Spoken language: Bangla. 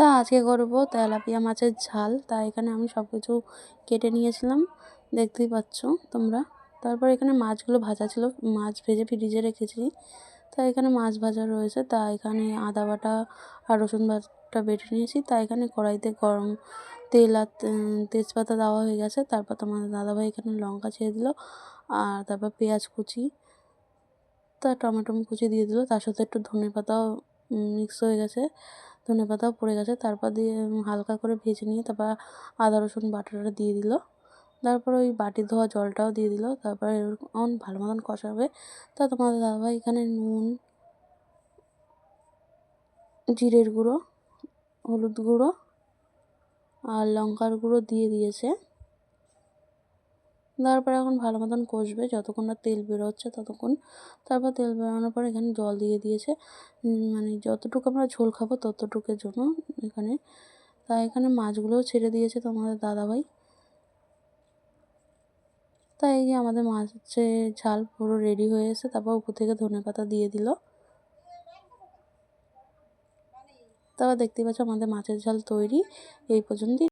তা আজকে করব তেলাপিয়া মাছের ঝাল। তা এখানে আমি সব কিছু কেটে নিয়েছিলাম, দেখতেই পাচ্ছ তোমরা। তারপর এখানে মাছগুলো ভাজা ছিল, মাছ ভেজে ফ্রিজে রেখেছি। তা এখানে মাছ ভাজা রয়েছে, তা এখানে আদা বাটা আর রসুন বাটা বেটে নিয়েছি। তা এখানে কড়াইতে গরম তেল আর তেজপাতা দেওয়া হয়ে গেছে। তারপর তোমাদের দাদাভাই এখানে লঙ্কা ছেড়ে দিল আর তারপর পেঁয়াজ কুচি, তা টমেটো কুচি দিয়ে দিল। তার সাথে একটু ধনে পাতাও মিক্স হয়ে গেছে। ধনে পাতাও পড়ে গেছে। তারপর দিয়ে হালকা করে ভেজে নিয়ে তারপর আদা, রসুন, বাটাটা দিয়ে দিল। তারপর ওই বাটি ধোয়া জলটাও দিয়ে দিল। তারপর এরকম ভালো মতন কষাবে। তা তোমাদের দাদাভাই এখানে নুন, জিরের গুঁড়ো, হলুদ গুঁড়ো আর লঙ্কার গুঁড়ো দিয়ে দিয়েছে। তারপর এখন ভালো মতন কষবে, যতক্ষণ না তেল বেরোচ্ছে ততক্ষণ। তারপর তেল বেরোনোর পর এখানে জল দিয়ে দিয়েছে। মানে যতটুকু আমরা ঝোল খাব ততটুকের জন্য এখানে। তাই এখানে মাছগুলোও ছেড়ে দিয়েছে তোমাদের দাদাভাই। তাই এই যে আমাদের মাছের ঝাল পুরো রেডি হয়ে এসে তারপর উপর থেকে ধনে পাতা দিয়ে দিল। তারপর দেখতে পাচ্ছ আমাদের মাছের ঝাল তৈরি, এই পর্যন্তই।